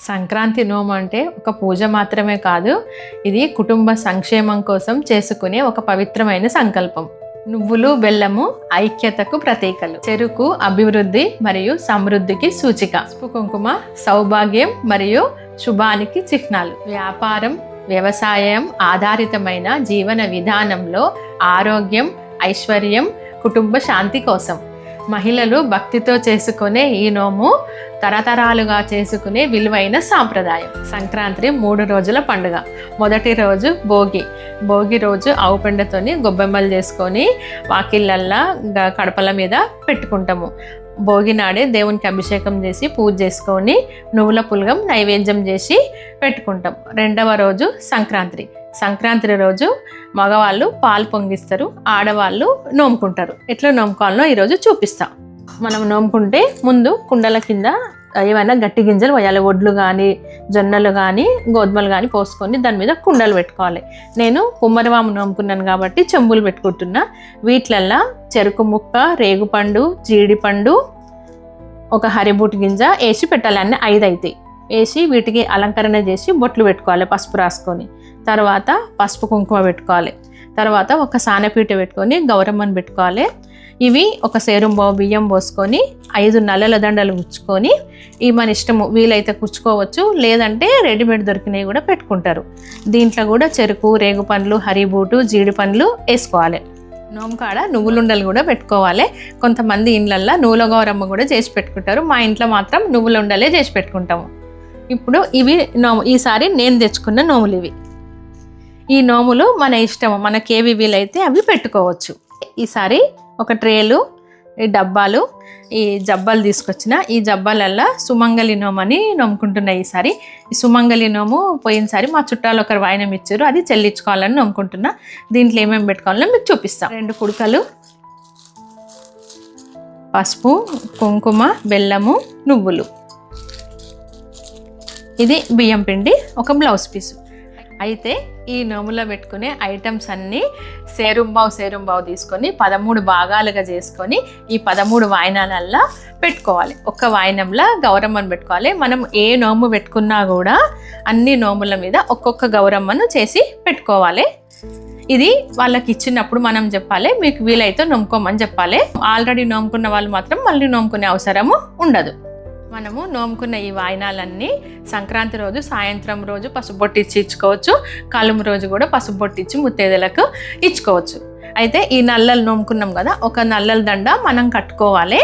సంక్రాంతి నోము అంటే ఒక పూజ మాత్రమే కాదు ఇది కుటుంబ సంక్షేమం కోసం చేసుకునే ఒక పవిత్రమైన సంకల్పం. నువ్వులు బెల్లము ఐక్యతకు ప్రతీకలు. చెరుకు అభివృద్ధి మరియు సమృద్ధికి సూచిక. కుంకుమ సౌభాగ్యం మరియు శుభానికి చిహ్నాలు. వ్యాపారం వ్యవసాయం ఆధారితమైన జీవన విధానంలో ఆరోగ్యం ఐశ్వర్యం కుటుంబ శాంతి కోసం. మహిళలు భక్తితో చేసుకునే ఈ నోము తరతరాలుగా చేసుకునే విలువైన సాంప్రదాయం. సంక్రాంతి మూడు రోజుల పండుగ. మొదటి రోజు భోగి. భోగి రోజు ఆవు పెండతోని గొబ్బెమ్మలు చేసుకొని వాకిళ్ళల్లా గ- కడపల మీద పెట్టుకుంటాము. భోగి నాడే దేవునికి అభిషేకం చేసి పూజ చేసుకొని నువ్వుల పులగం నైవేద్యం చేసి పెట్టుకుంటాం. రెండవ రోజు సంక్రాంతి. సంక్రాంతి రోజు మగవాళ్ళు పాలు పొంగిస్తారు ఆడవాళ్ళు నోముకుంటారు. ఎట్లా నోముకోవాలనో ఈరోజు చూపిస్తాం. మనం నోముకుంటే ముందు కుండల కింద ఏమైనా గట్టి గింజలు పోయాలి. వడ్లు కానీ జొన్నలు కానీ గోధుమలు కానీ పోసుకొని దాని మీద కుండలు పెట్టుకోవాలి. నేను కుమ్మరివాము నోముకున్నాను కాబట్టి చెంబులు పెట్టుకుంటున్నా. వీటిలల్లా చెరుకు ముక్క రేగుపండు జీడిపండు ఒక హరిబూటి గింజ వేసి పెట్టాలి. అన్నీ ఐదు అవుతాయి వేసి వీటికి అలంకరణ చేసి బొట్లు పెట్టుకోవాలి పసుపు రాసుకొని. తర్వాత పసుపు కుంకుమ పెట్టుకోవాలి. తర్వాత ఒక సానపీట పెట్టుకొని గౌరమ్మని పెట్టుకోవాలి. ఇవి ఒక సేరుంబావు బియ్యం పోసుకొని ఐదు నల్లల దండలు గుచ్చుకొని ఈ మన ఇష్టము వీలైతే కుచ్చుకోవచ్చు లేదంటే రెడీమేడ్ దొరికినవి కూడా పెట్టుకుంటారు. దీంట్లో కూడా చెరుకు రేగు పండ్లు హరిబూటు జీడి పండ్లు వేసుకోవాలి. నోమకాడ నువ్వులుండలు కూడా పెట్టుకోవాలి. కొంతమంది ఇండ్లల్లో నువ్వుల గౌరమ్మ కూడా చేసి పెట్టుకుంటారు. మా ఇంట్లో మాత్రం నువ్వులుండలే చేసి పెట్టుకుంటాము. ఇప్పుడు ఇవి నోము ఈసారి నేను తెచ్చుకున్న నోములు ఇవి. ఈ నోములు మన ఇష్టము. మనకి ఏవి వీలైతే అవి పెట్టుకోవచ్చు. ఈసారి ఒక ట్రేలు ఈ డబ్బాలు ఈ జబ్బాలు తీసుకొచ్చిన ఈ జబ్బాలల్లో సుమంగళి నోము అని నమ్ముకుంటున్నా ఈసారి ఈ సుమంగళి నోము పోయినసారి మా చుట్టాలు ఒకరు వాయినం ఇచ్చారు. అది చెల్లించుకోవాలని నమ్ముకుంటున్నా దీంట్లో ఏమేమి పెట్టుకోవాలో మీకు చూపిస్తాం. రెండు కుడుకలు పసుపు కుంకుమ బెల్లము నువ్వులు. ఇది బియ్యం పిండి ఒక బ్లౌజ్ పీసు. అయితే ఈ నోములో పెట్టుకునే ఐటమ్స్ అన్నీ సేరుంబావు సేరుంబావు తీసుకొని పదమూడు భాగాలుగా చేసుకొని ఈ పదమూడు వాయినాలల్లా పెట్టుకోవాలి. ఒక్క వాయినంలో గౌరమ్మను పెట్టుకోవాలి. మనం ఏ నోము పెట్టుకున్నా కూడా అన్ని నోముల మీద ఒక్కొక్క గౌరమ్మను చేసి పెట్టుకోవాలి. ఇది వాళ్ళకి ఇచ్చినప్పుడు మనం చెప్పాలి మీకు వీలైతే నోముకోమని చెప్పాలి. ఆల్రెడీ నోముకున్న వాళ్ళు మాత్రం మళ్ళీ నోముకునే అవసరము ఉండదు. మనము నోముకున్న ఈ వాయినాలన్నీ సంక్రాంతి రోజు సాయంత్రం రోజు పసుబొట్టిచ్చి ఇచ్చుకోవచ్చు. కలుము రోజు కూడా పసుబొట్టిచ్చి ముత్తేదలకు ఇచ్చుకోవచ్చు. అయితే ఈ నల్లలు నోముకున్నాం కదా ఒక నల్లల దండ మనం కట్టుకోవాలి.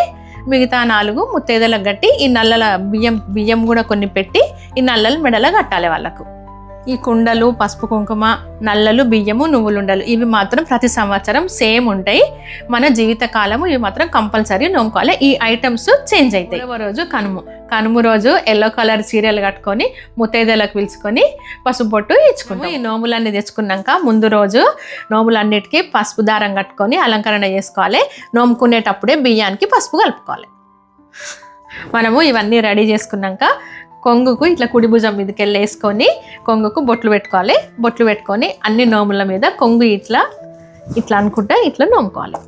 మిగతా నాలుగు ముత్తేదలకు కట్టి ఈ నల్లల బియ్యం బియ్యం కూడా కొన్ని పెట్టి ఈ నల్లలు మెడల కట్టాలి వాళ్ళకు. ఈ కుండలు పసుపు కుంకుమ నల్లలు బియ్యము నువ్వులుండలు ఇవి మాత్రం ప్రతి సంవత్సరం సేమ్ ఉంటాయి. మన జీవిత కాలము ఇవి మాత్రం కంపల్సరీ నోముకోవాలి ఈ ఐటమ్స్ చేంజ్ అవుతాయి. మూడవ రోజు కనుము. కనుము రోజు ఎల్లో కలర్ చీరలు కట్టుకొని ముత్తైదలకు పిలుచుకొని పసుపు బొట్టు ఇచ్చుకుంటాం ఈ నోములన్నీ తెచ్చుకున్నాక ముందు రోజు నోములన్నిటికీ పసుపు దారం కట్టుకొని అలంకరణ చేసుకోవాలి. నోముకునేటప్పుడే బియ్యానికి పసుపు కలుపుకోవాలి. మనము ఇవన్నీ రెడీ చేసుకున్నాక కొంగుకు ఇట్లా కుడి భుజం మీదకి వెళ్ళి వేసుకొని కొంగుకు బొట్లు పెట్టుకోవాలి. బొట్లు పెట్టుకొని అన్ని నోముల మీద కొంగు ఇట్లా ఇట్లా అనుకుంటే ఇట్లా నోముకోవాలి.